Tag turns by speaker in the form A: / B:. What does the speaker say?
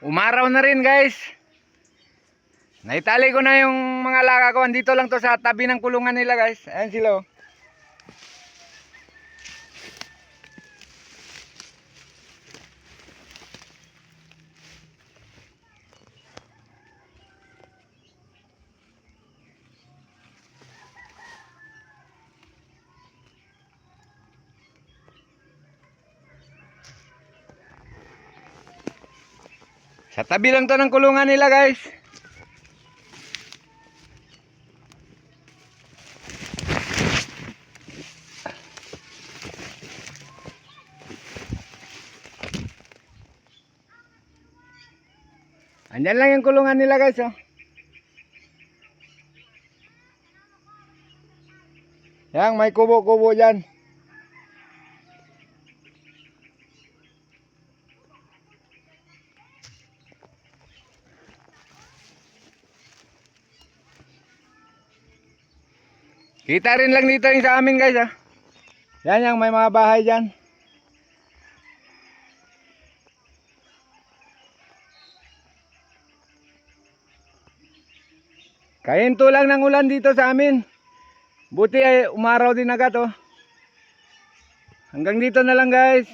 A: Umaraw na rin guys. Naitali ko na yung mga laka ko. Andito lang to sa tabi ng kulungan nila guys. Ayan sila oh. Sa tabi lang to ng kulungan nila guys. Andyan lang yung kulungan nila guys oh. Yang may kubo-kubo dyan. Kita rin lang dito yung sa amin guys ah. Yan yung may mga bahay dyan. Kahinto lang ng ulan dito sa amin. Buti ay umaraw din agad oh. Hanggang dito na lang guys.